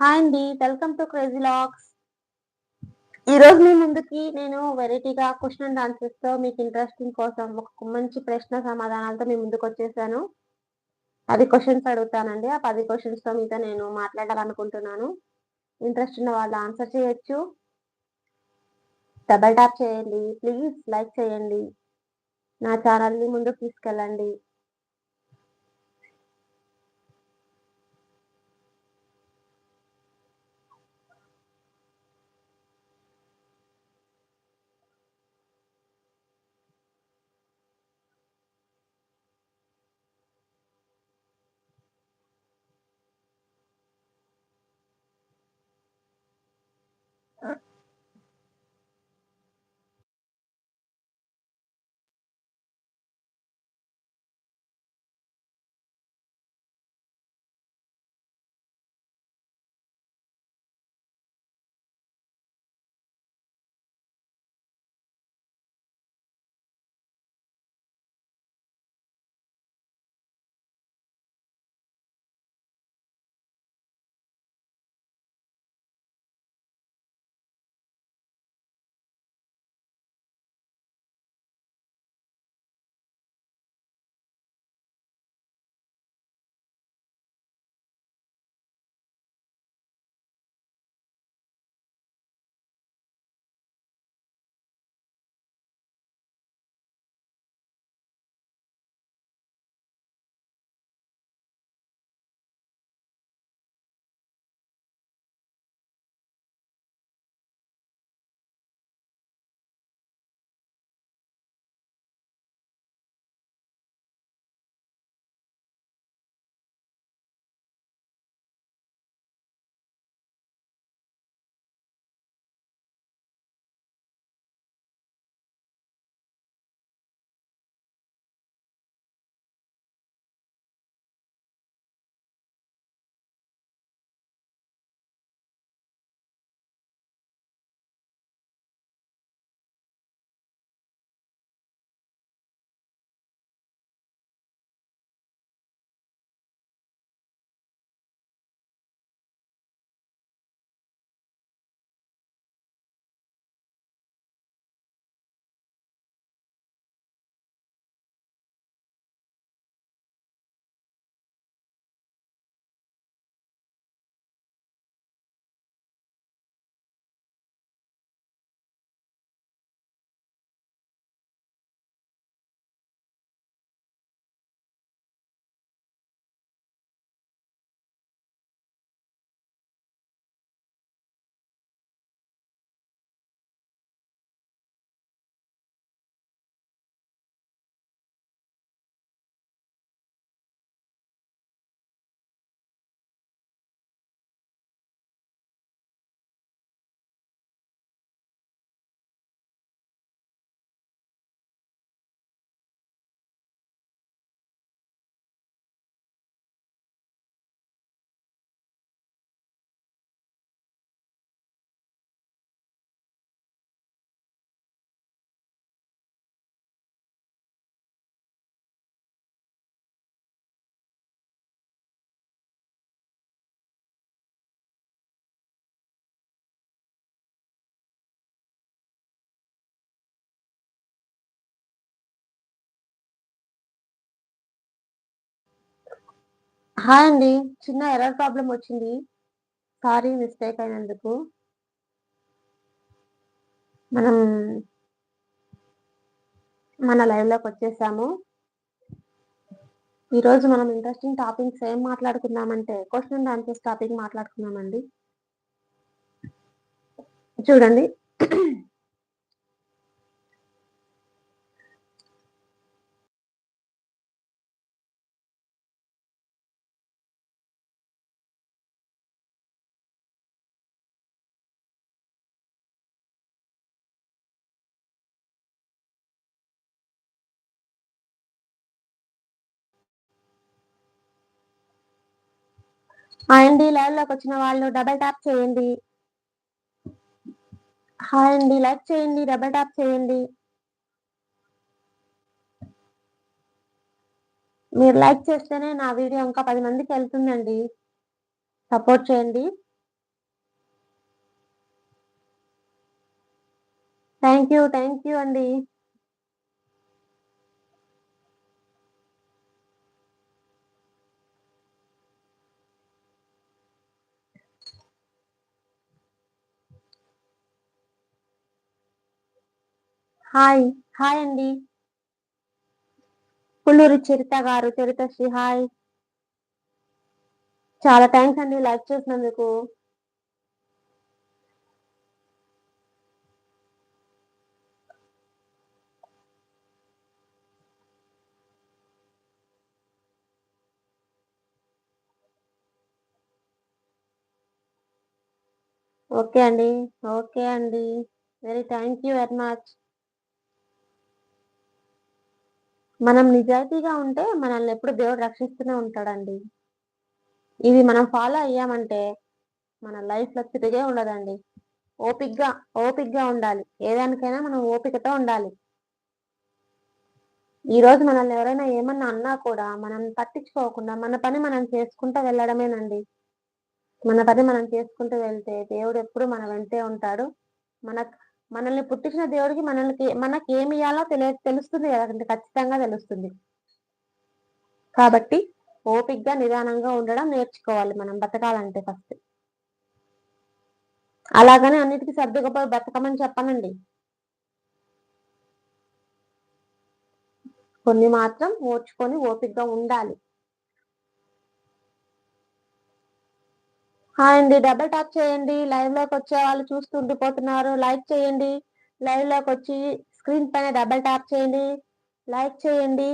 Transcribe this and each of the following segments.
Hi అండి welcome to crazy lakhs. ఈరోజు మీ ముందుకి నేను వెరైటీగా క్వశ్చన్ అండ్ ఆన్సర్స్తో మీకు ఇంట్రెస్టింగ్ కోసం ఒక మంచి ప్రశ్న సమాధానాలతో మీ ముందుకు వచ్చేసాను. పది క్వశ్చన్స్ అడుగుతానండి. ఆ పది క్వశ్చన్స్తో మీతో నేను మాట్లాడాలనుకుంటున్నాను. ఇంట్రెస్ట్ ఉన్న వాళ్ళు ఆన్సర్ చేయొచ్చు. డబల్ ట్యాప్ చేయండి. ప్లీజ్ లైక్ చేయండి. నా ఛానల్ని ముందుకు తీసుకెళ్ళండి. హాయ్ అండి. చిన్న ఎర్రర్ ప్రాబ్లం వచ్చింది. సారీ మిస్టేక్ అయినందుకు. మనం మన లైవ్లోకి వచ్చేసాము. ఈరోజు మనం ఇంట్రెస్టింగ్ టాపిక్స్ ఏం మాట్లాడుకుందామంటే క్వశ్చన్ అండ్ ఆన్సర్స్ టాపిక్ మాట్లాడుకుందామండి. చూడండి. అండి లైవ్లోకి వచ్చిన వాళ్ళు డబల్ ట్యాప్ చేయండి. హాయ్ అండి లైక్ చేయండి డబల్ ట్యాప్ చేయండి. మీరు లైక్ చేస్తేనే నా వీడియో ఇంకా పది మందికి వెళ్తుందండి. సపోర్ట్ చేయండి. థ్యాంక్ యూ థ్యాంక్ యూ అండి. హాయ్ హాయ్ అండి. పుల్లూరి చరిత గారు చరిత శ్రీ హాయ్. చాలా థ్యాంక్స్ అండి లైక్ చేసినందుకు. ఓకే అండి ఓకే అండి. Very thank you very much. మనం నిజాయితీగా ఉంటే మనల్ని ఎప్పుడు దేవుడు రక్షిస్తూనే ఉంటాడండి. ఇది మనం ఫాలో అయ్యామంటే మన లైఫ్లో తిరిగే ఉండదండి. ఓపిక్గా ఓపిక్గా ఉండాలి. ఏదానికైనా మనం ఓపికతో ఉండాలి. ఈ రోజు మనల్ని ఎవరైనా ఏమన్నా అన్నా కూడా మనం పట్టించుకోకుండా మన పని మనం చేసుకుంటూ వెళ్ళడమేనండి. మన పని మనం చేసుకుంటూ వెళ్తే దేవుడు ఎప్పుడు మన వెంటే ఉంటాడు. మన మనల్ని పుట్టించిన దేవుడికి మనల్ని మనకి ఏమి ఇవ్వాలో తెలియ తెలుస్తుంది కదండి ఖచ్చితంగా తెలుస్తుంది. కాబట్టి ఓపిక్గా నిదానంగా ఉండడం నేర్చుకోవాలి మనం బతకాలంటే ఫస్ట్ అలాగనే అన్నిటికీ సర్దుకుపోయి బతకమని చెప్పనండి. కొన్ని మాత్రం ఓర్చుకొని ఓపిక్గా ఉండాలి. అండి డబుల్ టాప్ చేయండి. లైవ్లోకి వచ్చే వాళ్ళు చూస్తూ ఉండిపోతున్నారు లైక్ చేయండి. లైవ్లోకి వచ్చి స్క్రీన్ పైన డబుల్ టాప్ చేయండి. లైక్ చేయండి.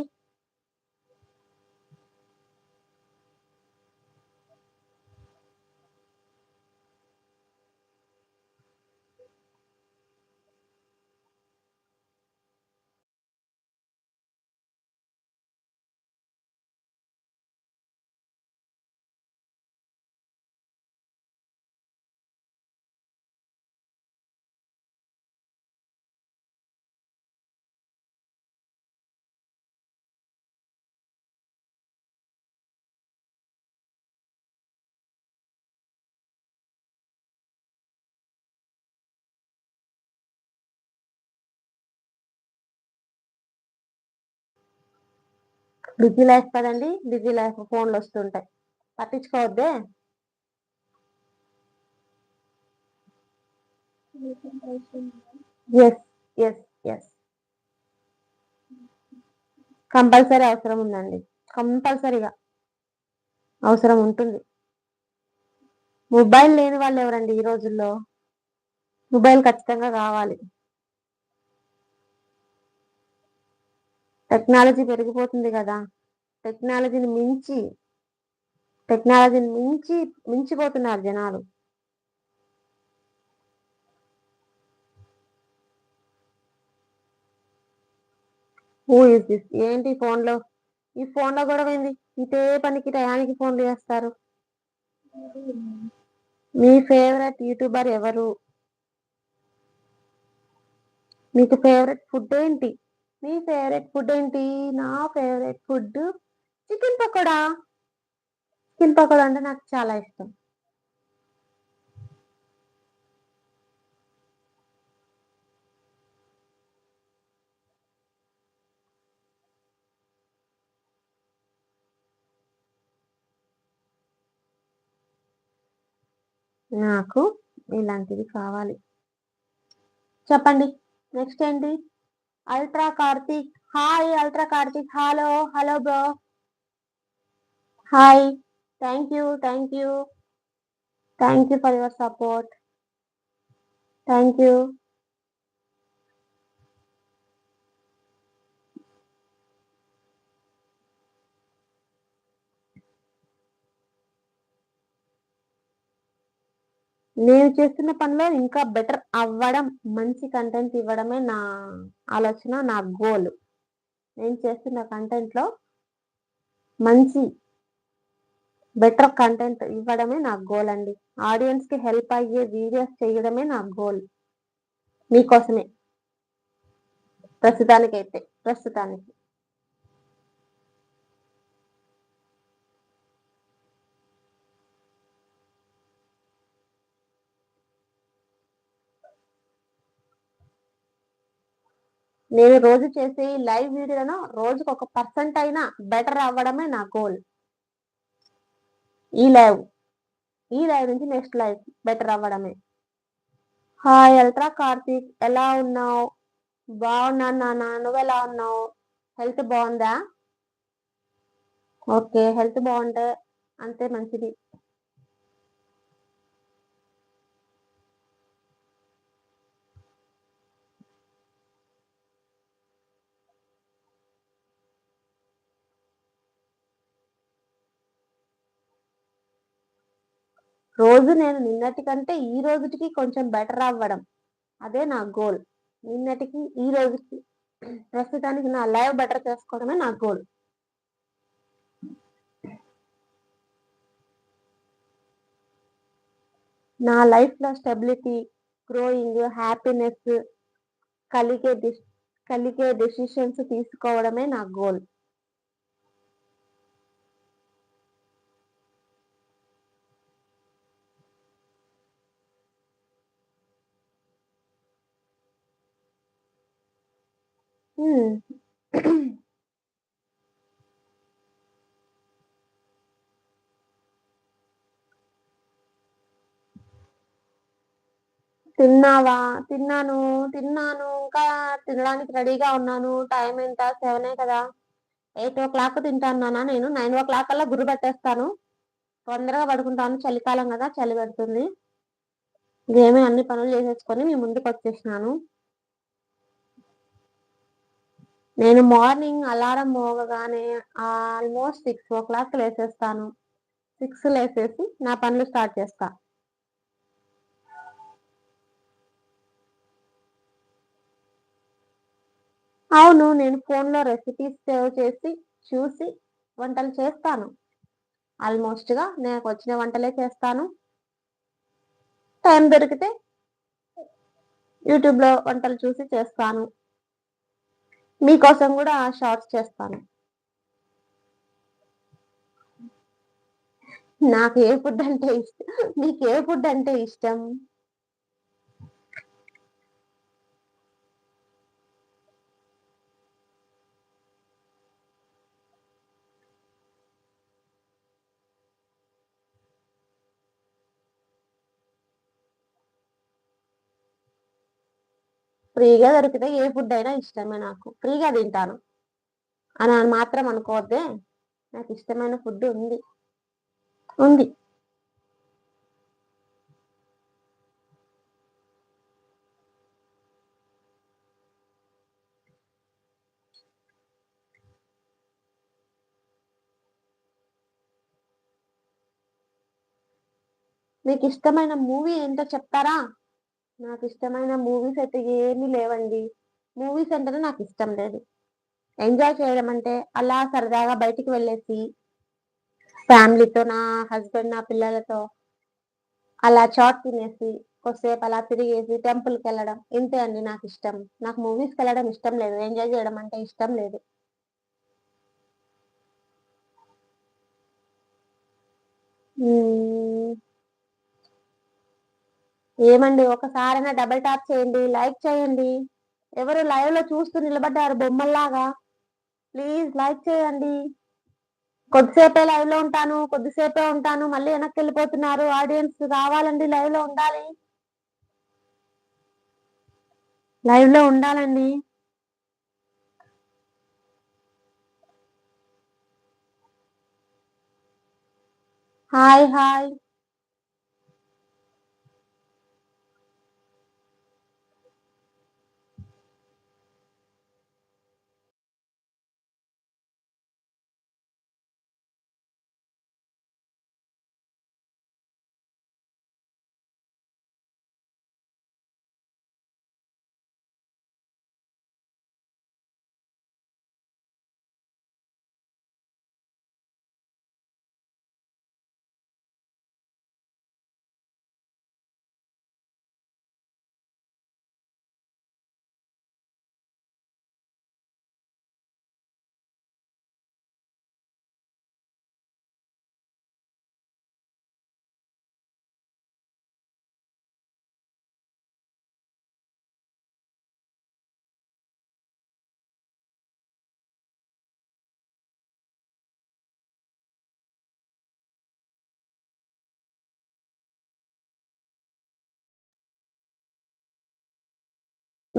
బిజీ లైఫ్ కదండి బిజీ లైఫ్ ఫోన్లు వస్తుంటాయి. పట్టించుకోవద్దే? ఎస్ ఎస్ ఎస్ కంపల్సరీ అవసరం ఉందండి. కంపల్సరీగా అవసరం ఉంటుంది. మొబైల్ లేని వాళ్ళు ఎవరండి ఈ రోజుల్లో? మొబైల్ ఖచ్చితంగా కావాలి. టెక్నాలజీ పెరిగిపోతుంది కదా. టెక్నాలజీని మించి టెక్నాలజీని మించి మించిపోతున్నారు జనాలు. హూ ఇస్ దిస్ ఏంటి ఫోన్లో? ఈ ఫోన్లో కూడా ఏంది? ఇదే పనికి టయానికి ఫోన్లు చేస్తారు. మీ ఫేవరెట్ యూట్యూబర్ ఎవరు? మీకు ఫేవరెట్ ఫుడ్ ఏంటి? మీ ఫేవరెట్ ఫుడ్ ఏంటి? నా favourite food chicken pakoda. Chicken pakoda అంటే నాకు చాలా ఇష్టం. నాకు ఇలాంటిది కావాలి. చెప్పండి నెక్స్ట్ ఏంటి? Ultra Karthik hi ultra Karthik hello hello bro hi thank you thank you thank you for your support thank you నేను చేస్తున్న పనిలో ఇంకా బెటర్ అవ్వడం మంచి కంటెంట్ ఇవ్వడమే నా ఆలోచన నా గోల్ నేను చేస్తున్న కంటెంట్లో మంచి బెటర్ కంటెంట్ ఇవ్వడమే నా గోల్ అండి. ఆడియన్స్కి హెల్ప్ అయ్యే వీడియోస్ చేయడమే నా గోల్ మీకోసమే. ప్రస్తుతానికైతే ప్రస్తుతానికి. నేను రోజు చేసే ఈ లైవ్ వీడియోలను రోజుకు ఒక పర్సెంట్ అయినా బెటర్ అవ్వడమే నా గోల్. ఈ లైవ్ ఈ లైవ్ నుంచి నెక్స్ట్ లైవ్ బెటర్ అవ్వడమే. హాయ్ అల్ట్రా కార్తీక్ ఎలా ఉన్నావు? బాగున్నాను నాన్న నువ్వు ఎలా ఉన్నావు? హెల్త్ బాగుందా? ఓకే హెల్త్ బాగుంటే అంతే మంచిది. రోజు నేను నిన్నటి కంటే ఈ రోజుకి కొంచెం బెటర్ అవ్వడం. అదే నా గోల్ నిన్నటికి ఈ రోజుకి. ప్రస్తుతానికి నా లైవ్ బెటర్ చేసుకోవడమే నా గోల్ నా లైఫ్లో స్టెబిలిటీ గ్రోయింగ్ హ్యాపీనెస్ కలిగే కలిగే డెసిషన్స్ తీసుకోవడమే నా గోల్ తిన్నావా? తిన్నాను తిన్నాను. ఇంకా తినడానికి రెడీగా ఉన్నాను. టైం ఎంత? సెవెనే కదా. ఎయిట్ ఓ క్లాక్ తింటాను నాన్న నేను. నైన్ ఓ క్లాక్ అలా గురు పెట్టేస్తాను తొందరగా పడుకుంటాను. చలికాలం కదా చలి పెడుతుంది. ఇదేమీ అన్ని పనులు చేసేసుకొని మీ ముందుకు నేను మార్నింగ్ అలారం మోగగానే ఆల్మోస్ట్ సిక్స్ ఓ క్లాక్ లేసేస్తాను. సిక్స్ లేసేసి నా పనులు స్టార్ట్ చేస్తా. అవును నేను ఫోన్లో రెసిపీస్ సేవ్ చేసి చూసి వంటలు చేస్తాను. ఆల్మోస్ట్గా నేను వచ్చిన వంటలే చేస్తాను. టైం దొరికితే యూట్యూబ్లో వంటలు చూసి చేస్తాను. మీకోసం కూడా షార్ట్స్ చేస్తాను. నాకు ఏ ఫుడ్ అంటే ఇష్టం? మీకు ఏ ఫుడ్ అంటే ఇష్టం? ఫ్రీగా దొరికితే ఏ ఫుడ్ అయినా ఇష్టమే నాకు. ఫ్రీగా తింటాను. అని మాత్రం అనుకోవద్దే. నాకు ఇష్టమైన ఫుడ్ ఉంది. ఉంది. మీకు ఇష్టమైన మూవీ ఏంటో చెప్తారా? నాకు ఇష్టమైన మూవీస్ అయితే ఏమీ లేవండి. మూవీస్ అంటేనే నాకు ఇష్టం లేదు. ఎంజాయ్ చేయడం అంటే అలా సరదాగా బయటికి వెళ్ళేసి ఫ్యామిలీతో నా హస్బెండ్ నా పిల్లలతో అలా చాట్ తినేసి కొద్దిసేపు అలా తిరిగేసి టెంపుల్కి వెళ్ళడం ఇంతే అండి నాకు ఇష్టం నాకు మూవీస్కి వెళ్ళడం ఇష్టం లేదు. ఎంజాయ్ చేయడం అంటే ఇష్టం లేదు. ఏమండి? ఒకసారైనా డబల్ టాప్ చేయండి లైక్ చేయండి. ఎవరు లైవ్లో చూస్తూ నిలబడ్డారు బొమ్మల్లాగా? ప్లీజ్ లైక్ చేయండి. కొద్దిసేపే లైవ్లో ఉంటాను కొద్దిసేపే ఉంటాను మళ్ళీ వెనక్కి వెళ్ళిపోతున్నారు. ఆడియన్స్ రావాలండి లైవ్లో ఉండాలి. లైవ్లో ఉండాలండి. హాయ్ హాయ్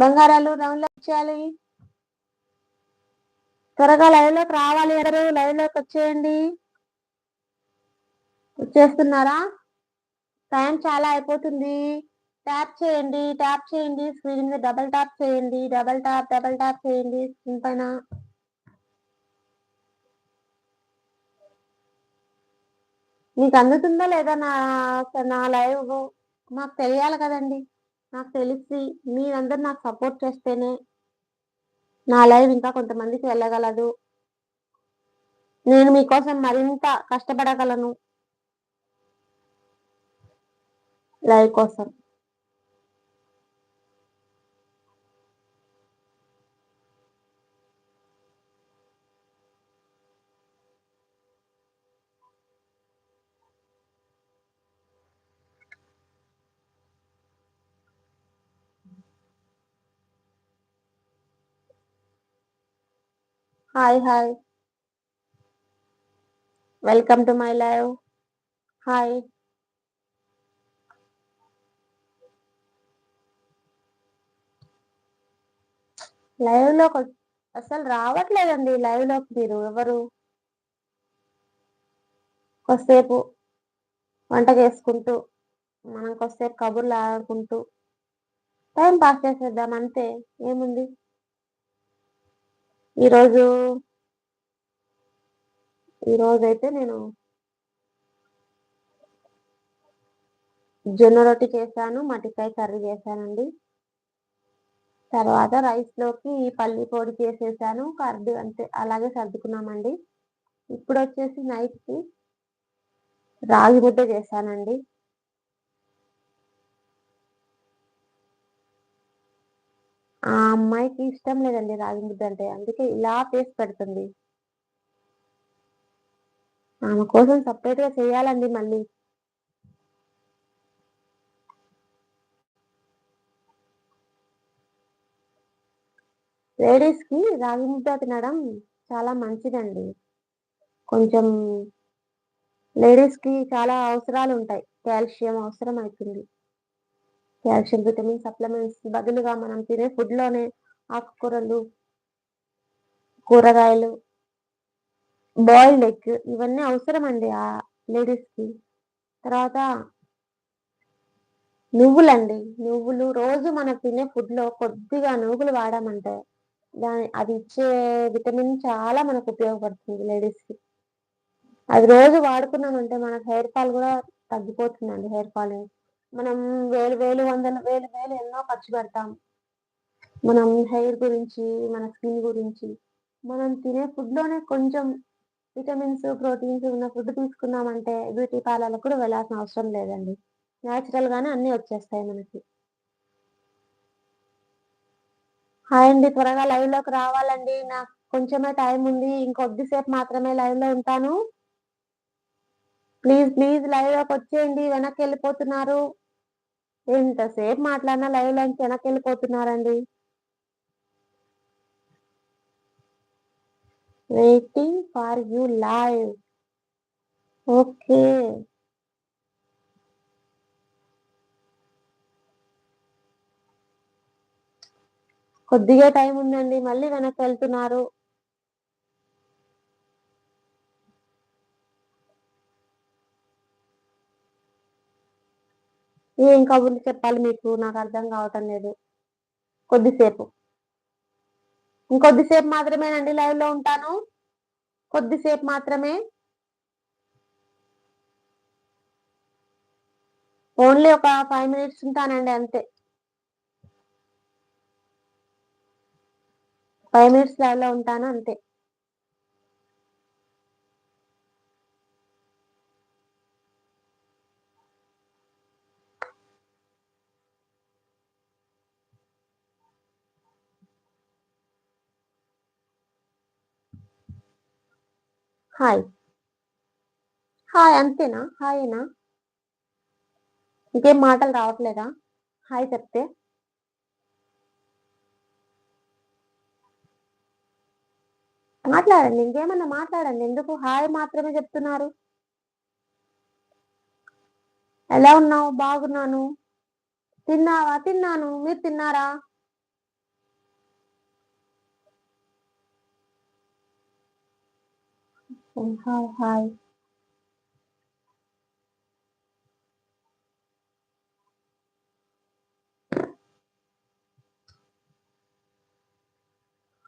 బంగారాలు రౌండ్ చేయాలి త్వరగా లైవ్లోకి రావాలి ఎవరు లైవ్లోకి వచ్చేయండి. వచ్చేస్తున్నారా? టైం చాలా అయిపోతుంది. ట్యాప్ చేయండి ట్యాప్ చేయండి. స్క్రీన్ మీద డబల్ ట్యాప్ చేయండి డబల్ ట్యాప్ డబల్ ట్యాప్ చేయండి స్క్రీన్ పైన. మీకు అందుతుందా లేదా నా నా లైవ్ మాకు తెలియాలి కదండి. నాకు తెలిసి మీరందరూ నాకు సపోర్ట్ చేస్తేనే నా లైవ్ ఇంకా కొంతమందికి వెళ్ళగలదు. నేను మీకోసం మరింత కష్టపడగలను. లైవ్ కోసం. Hi hi welcome to my live hi లైవ్లో అసలు రావట్లేదండి లైవ్లోకి మీరు ఎవరు? కొద్దిసేపు వంట చేసుకుంటూ మనం కొద్దిసేపు కబుర్లు ఆడుకుంటూ టైం పాస్ చేసేద్దాం అంతే. ఏముంది? ఈరోజు ఈరోజు అయితే నేను జొన్న రొట్టి చేశాను మటికాయ కర్రీ చేశానండి. తర్వాత రైస్లోకి పల్లి పొడి చేసేసాను కర్డు అంతే అలాగే సర్దుకున్నామండి. ఇప్పుడు వచ్చేసి నైట్కి రాగి ముద్ద చేశానండి. ఆ అమ్మాయికి ఇష్టం లేదండి రాగి ముద్ద అంటే అందుకే ఇలా చేసి పెడుతుంది. ఆమె కోసం సపరేట్గా చేయాలండి మళ్ళీ. లేడీస్కి రాగి ముద్ద తినడం చాలా మంచిదండి. కొంచెం లేడీస్కి చాలా అవసరాలు ఉంటాయి. కాల్షియం అవసరం అవుతుంది. కాల్షియం విటమిన్ సప్లిమెంట్స్ బదులుగా మనం తినే ఫుడ్లోనే ఆకుకూరలు కూరగాయలు బాయిల్డ్ ఎగ్ ఇవన్నీ అవసరం అండి ఆ లేడీస్కి. తర్వాత నువ్వులండి. నువ్వులు రోజు మనం తినే ఫుడ్లో కొద్దిగా నువ్వులు వాడామంటే దాని అది ఇచ్చే విటమిన్ చాలా మనకు ఉపయోగపడుతుంది లేడీస్కి. అది రోజు వాడుకున్నామంటే మనకు హెయిర్ ఫాల్ కూడా తగ్గిపోతుందండి హెయిర్ ఫాల్ మనం వేలు వేలు వందల వేలు వేలు ఎన్నో ఖర్చు పెడతాం. మనం హెయిర్ గురించి మన స్కిన్ గురించి మనం తినే ఫుడ్లోనే కొంచెం విటమిన్స్ ప్రోటీన్స్ ఉన్న ఫుడ్ తీసుకున్నామంటే బ్యూటీ పార్లర్లకు కూడా వెళ్ళాల్సిన అవసరం లేదండి. న్యాచురల్ గానే అన్ని వచ్చేస్తాయి మనకి. హాయ్ అండి త్వరగా లైవ్లోకి రావాలండి. నాకు కొంచెమే టైం ఉంది. ఇంకొద్దిసేపు మాత్రమే లైవ్లో ఉంటాను. ప్లీజ్ ప్లీజ్ లైవ్లోకి వచ్చేయండి. వెనక్కి వెళ్ళిపోతున్నారు. ఎంతసేపు మాట్లాడినా లైవ్ లైన్ వెనక్కి వెళ్ళిపోతున్నారండి waiting for you live okay. కొద్దిగా టైం ఉందండి మళ్ళీ వెనక్కి వెళ్తున్నారు ఏం కబుర్లు చెప్పాలి మీకు? నాకు అర్థం కావటం లేదు. కొద్దిసేపు. ఇంకొద్దిసేపు మాత్రమేనండి లైవ్లో ఉంటాను. కొద్దిసేపు మాత్రమే. ఓన్లీ ఒక ఫైవ్ మినిట్స్ ఉంటానండి అంతే. ఫైవ్ మినిట్స్ లైవ్లో ఉంటాను అంతే. హాయ్ హాయ్ అంతేనా? హాయేనా ఇంకేం మాటలు రావట్లేదా? హాయ్ చెప్తే. మాట్లాడండి ఇంకేమన్నా మాట్లాడండి. ఎందుకు? హాయ్ మాత్రమే చెప్తున్నారు. ఎలా ఉన్నావు? బాగున్నాను. తిన్నావా? తిన్నాను. మీరు తిన్నారా? హాయ్ హాయ్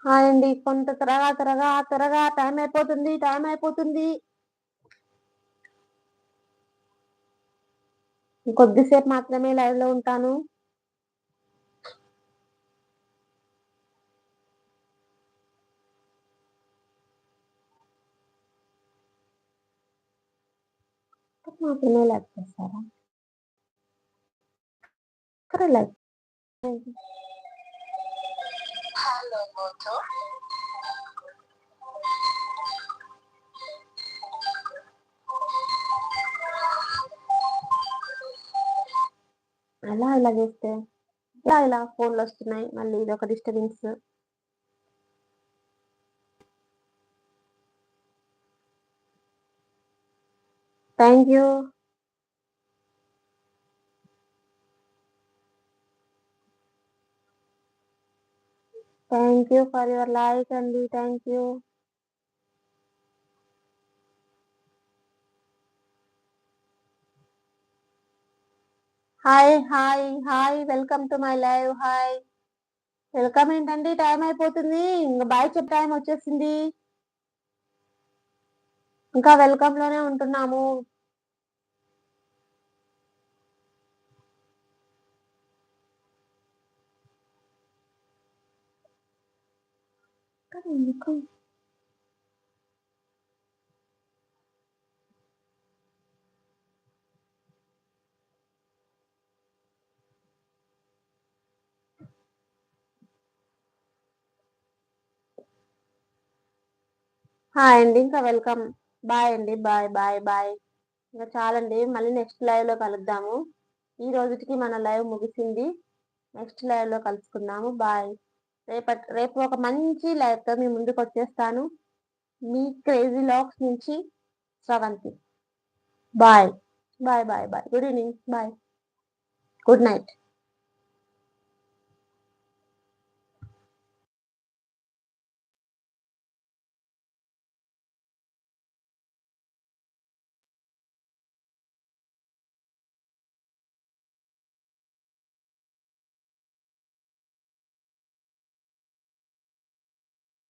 హాయ్ అండి కొంత త్వరగా త్వరగా త్వరగా. టైం అయిపోతుంది టైం అయిపోతుంది. కొద్దిసేపు మాత్రమే లైవ్లో ఉంటాను. మాత్రమే లైవ్ చేస్తారా? Hello, Moto. అలా ఇలా చేస్తే ఇలా ఇలా ఫోన్లు వస్తున్నాయి? మళ్ళీ ఇది ఒక disturbance. Thank you thank you for your like అండి thank you hi hi hi welcome to my live hi welcome ఏంటండి? టైం అయిపోతుంది. ఇంకా బాయ్ చెప్పే టైం వచ్చేసింది. ఇంకా వెల్కమ్లోనే ఉంటున్నాము. ఎందుకు? హాయ్ అండి ఇంకా వెల్కమ్. బాయ్ అండి బాయ్ బాయ్ బాయ్. ఇంకా చాలండి మళ్ళీ నెక్స్ట్ లైవ్లో కలుద్దాము. ఈ రోజుకి మన లైవ్ ముగిసింది. నెక్స్ట్ లైవ్లో కలుసుకుందాము. బాయ్. రేపటి రేపు ఒక మంచి లైవ్తో మీ ముందుకు వచ్చేస్తాను. మీ క్రేజీ లాక్స్ నుంచి Sravanthi. Bye bye bye bye good evening bye good night